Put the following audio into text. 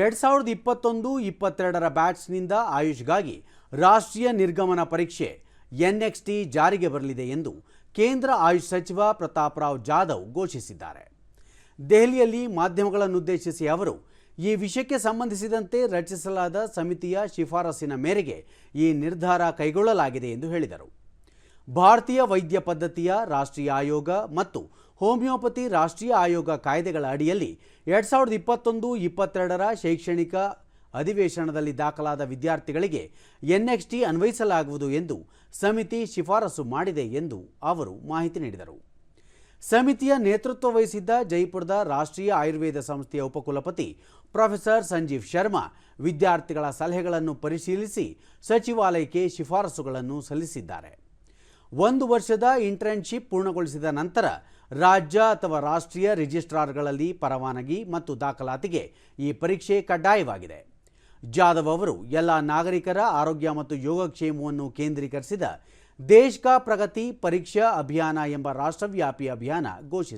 ಎರಡು ಸಾವಿರದ ಇಪ್ಪತ್ತೊಂದು ಇಪ್ಪತ್ತೆರಡರ ಬ್ಯಾಚ್ನಿಂದ ಆಯುಷ್ಗಾಗಿ ರಾಷ್ಟ್ರೀಯ ನಿರ್ಗಮನ ಪರೀಕ್ಷೆ ಎನ್ಎಕ್ಸ್ಟಿ ಜಾರಿಗೆ ಬರಲಿದೆ ಎಂದು ಕೇಂದ್ರ ಆಯುಷ್ ಸಚಿವ ಪ್ರತಾಪ್ ರಾವ್ ಜಾಧವ್ ಘೋಷಿಸಿದ್ದಾರೆ. ದೆಹಲಿಯಲ್ಲಿ ಮಾಧ್ಯಮಗಳನ್ನುದ್ದೇಶಿಸಿ ಅವರು, ಈ ವಿಷಯಕ್ಕೆ ಸಂಬಂಧಿಸಿದಂತೆ ರಚಿಸಲಾದ ಸಮಿತಿಯ ಶಿಫಾರಸಿನ ಮೇರೆಗೆ ಈ ನಿರ್ಧಾರ ಕೈಗೊಳ್ಳಲಾಗಿದೆ ಎಂದು ಹೇಳಿದರು. ಭಾರತೀಯ ವೈದ್ಯ ಪದ್ಧತಿಯ ರಾಷ್ಟ್ರೀಯ ಆಯೋಗ ಮತ್ತು ಹೋಮಿಯೋಪತಿ ರಾಷ್ಟ್ರೀಯ ಆಯೋಗ ಕಾಯ್ದೆಗಳ ಅಡಿಯಲ್ಲಿ ಎರಡ್ ಸಾವಿರದ ಇಪ್ಪತ್ತೊಂದು, ಇಪ್ಪತ್ತೆರಡರ ಶೈಕ್ಷಣಿಕ ಅಧಿವೇಶನದಲ್ಲಿ ದಾಖಲಾದ ವಿದ್ಯಾರ್ಥಿಗಳಿಗೆ ಎನ್ಎಕ್ಸ್ಟಿ ಅನ್ವಯಿಸಲಾಗುವುದು ಎಂದು ಸಮಿತಿ ಶಿಫಾರಸು ಮಾಡಿದೆ ಎಂದು ಅವರು ಮಾಹಿತಿ ನೀಡಿದರು. ಸಮಿತಿಯ ನೇತೃತ್ವ ವಹಿಸಿದ್ದ ಜೈಪುರದ ರಾಷ್ಟ್ರೀಯ ಆಯುರ್ವೇದ ಸಂಸ್ಥೆಯ ಉಪಕುಲಪತಿ ಪ್ರೊಫೆಸರ್ ಸಂಜೀವ್ ಶರ್ಮಾ ವಿದ್ಯಾರ್ಥಿಗಳ ಸಲಹೆಗಳನ್ನು ಪರಿಶೀಲಿಸಿ ಸಚಿವಾಲಯಕ್ಕೆ ಶಿಫಾರಸುಗಳನ್ನು ಸಲ್ಲಿಸಿದ್ದಾರೆ. ಒಂದು ವರ್ಷದ ಇಂಟರ್ನ್ಶಿಪ್ ಪೂರ್ಣಗೊಳಿಸಿದ ನಂತರ ರಾಜ್ಯ ಅಥವಾ ರಾಷ್ಟ್ರೀಯ ರಿಜಿಸ್ಟ್ರಾರ್ಗಳಲ್ಲಿ ಪರವಾನಗಿ ಮತ್ತು ದಾಖಲಾತಿಗೆ ಈ ಪರೀಕ್ಷೆ ಕಡ್ಡಾಯವಾಗಿದೆ. ಜಾಧವ್ ಅವರು ಎಲ್ಲ ನಾಗರಿಕರ ಆರೋಗ್ಯ ಮತ್ತು ಯೋಗಕ್ಷೇಮವನ್ನು ಕೇಂದ್ರೀಕರಿಸಿದ ದೇಶ್ ಕಾ ಪ್ರಗತಿ ಪರೀಕ್ಷಾ ಅಭಿಯಾನ ಎಂಬ ರಾಷ್ಟ್ರವ್ಯಾಪಿ ಅಭಿಯಾನ ಘೋಷಿಸಿದರು.